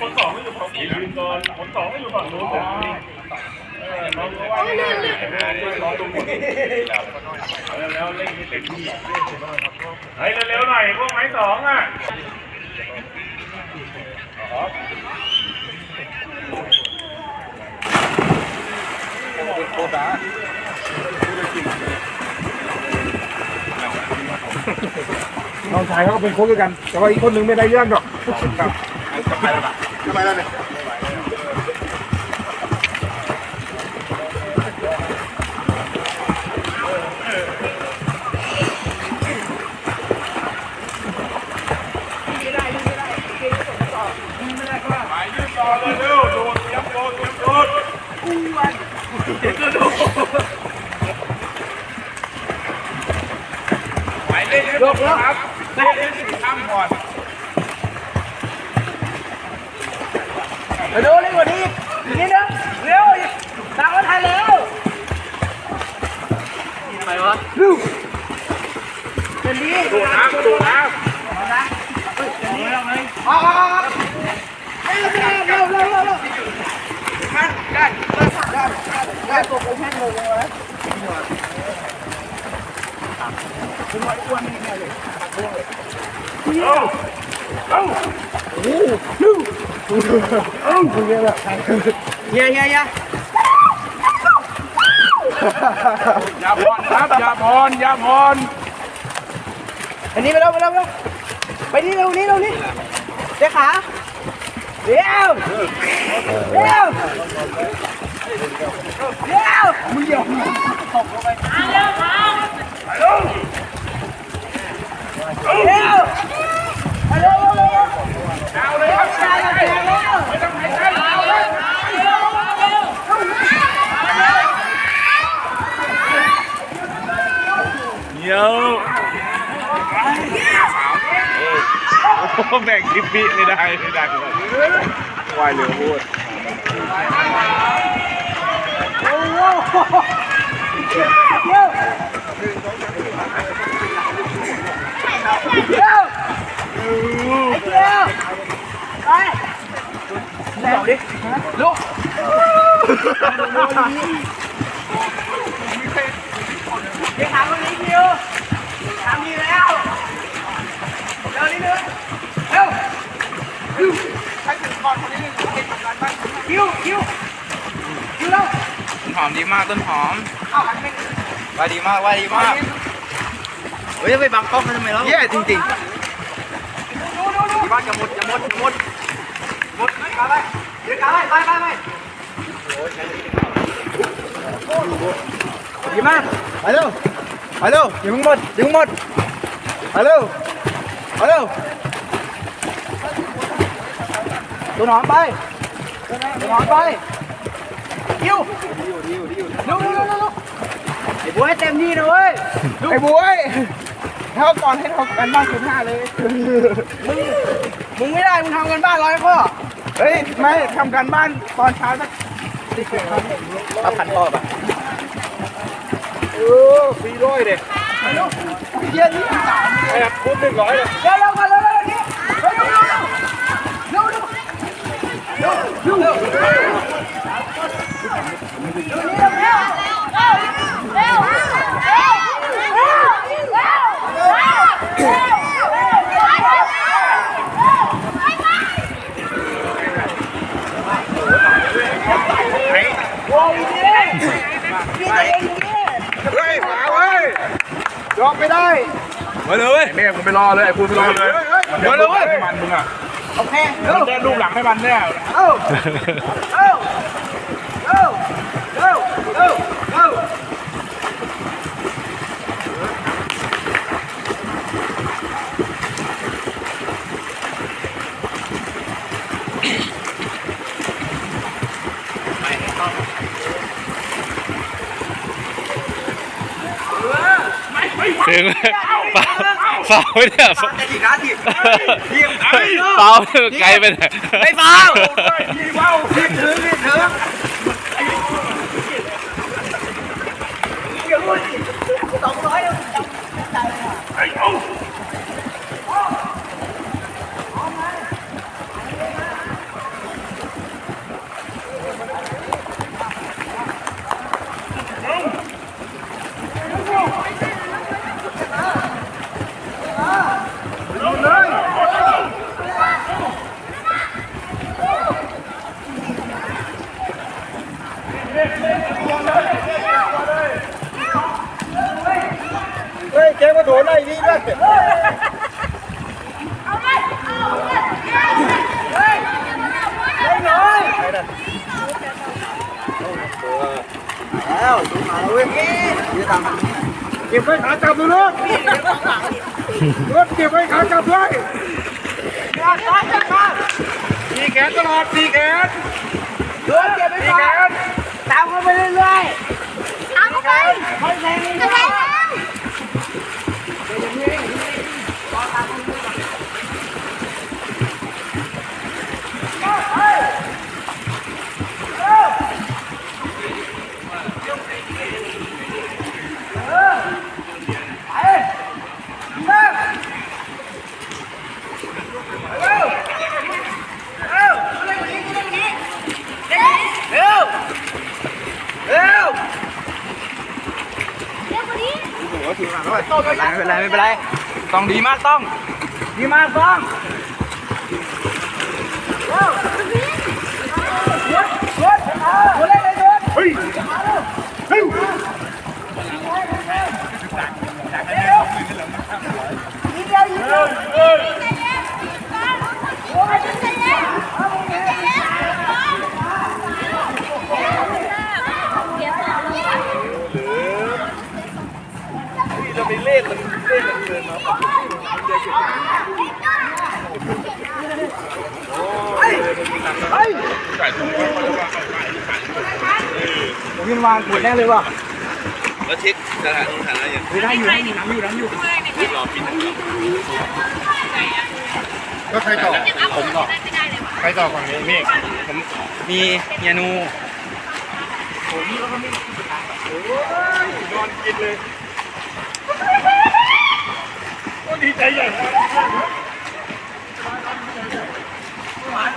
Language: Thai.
คนสองไม่อยู่ฝั่งนี้ยืนก่อนคนสองไม่อยู่ฝั่งนู้นผมเออน้องรู้ว่าไม่ได้น้องตรงนี้แล้วเล่นให้เต็มที่เฮ้ยเร็วๆหน่อยพวกไม้สองอะ น้องชายเขาก็เป็นโค้ชด้วยกัน แต่ว่าอีกคนหนึ่งไม่ได้เรื่องหรอกครับจะไปแล้วจะไปแล้วเนี่ยไปยืนต่อเลยเร็ว ไปดูเรื่องที่ทำก่อนมาดูนี่ว่านี้นี่นะเร็วตามมาทันแล้วไปวะดูเดี๋ยวนี้ดูน้ำดูน้ำเอล้วนี้เอเร็วเร็วเร็วเร็วเร็วท่านด้านด้านด้ตัวผมแห้งลงแล้วคุณหมออ้วนนี่แน่เลย เฮียเฮียเฮียอย่าพรครับอย่าพรอย่าพรอันนี้ไปเร็วไปเร็วไปนี่เร็วนี่เร็วนี่เจ๊ขาเร็วเร็วเร็วมึงเดี๋ยวตกลงไปเร็วเร็วเร็วเร็วเร็ว เอาเลยครับไม่ต้องให้ใครเอาเลย เดี๋ยวแบ่งคลิปปี้ไม่ได้ไม่ได้วายเหลือพูดเร็วเร็วไปเร็วดิลุกเดี๋ยวถามคนนี้คิวทำดีแล้วเร็วนิดนึงเร็วให้ถึงก่อนคนนี้หนึ่งคิวคิวคิวเร็ว ต้นห อมดีมากต้นหอมเอาหันไปว่าดีมากว่าดีมากเฮ้ยจะไปบังกล้องเขาทำไมแล้วแย่จริงดูดูดูๆบ้านจะหมดจะหมดจะหมดหมดไปไปเดี๋ยวไปไปไปไปดีมากไปเร็วไปเร็วอย่าเพิ่งหมดอย่าเพิ่งหมดไปเร็วไปเร็วตัวหนอนไปตัวหนอนไปคิว ดูดูดูดูไอ้บัวให้เต็มที่นะเว้ยไอ้บุ้ยเท่าก่อนให้เท่ากันบ้างสิบห้าเลยมึงมึงไม่ได้มึงทำกันบ้านร้อยข้อเฮ้ยไม่ทำการบ้านตอนเช้าสักเอาขันพ่อป่ะเออฟรีด้วยเด็กเย็นนี่สามไอ้คุ้มหนึ่งร้อยเลยเร็วเร็วกันเร็วเร็วนี่เร็วเร็วเร็วเร็วเร็วเร็วเร็วเร็วเร็ว เฮ้ยมาเว้ย ยอมไม่ได้มาเลยเว้ยแม่ผมไปรอเลยไอ้คุณไปรอเลยมาเลยเว้ยให้มันมึงอะโอเคมันจะรูปหลังให้มันเนี่ย เอ้าเอ้า ถึงเปล่าเปล่าเนี่ยนี่ยเปล่าไกลไปไหนไม่เปล่าพี่ถึงพี่ถึงเดี๋ยวรู้สิสองร้อยแล้วไอ้เอา มาแล้วเว้ยยืดตามเก็บไว้ขาจับดูลูกรถเก็บไว้ขาจับด้วยมาตีแขนตลอดตีแขนเก็บไปก่อนตามเขาไปเรื่อยๆตามเขาไปค่อยแทงเรื่อยๆ เร็วเร็ว โอ้โหถึงขนาดนั้นเลย ไม่เป็นไรไม่เป็นไรไม่เป็นไร ต้องดีมากต้อง ดีมากต้องเฮ้ยเฮ้ยจะไปเล่นมันเล่นมันเกินมา ผมยินวางขวดแน่เลยว่ะแล้วเช็คสถานสถานะอย่างเฮ้ยได้อยู่ได้อยู่น้ำอยู่น้ำอยู่รอปิดแล้วใครต่อผมต่อใครต่อฝั่งนี้เมฆผมมีเฮียนูนอนกินเลยโอ้ดีใจใหญ่มาก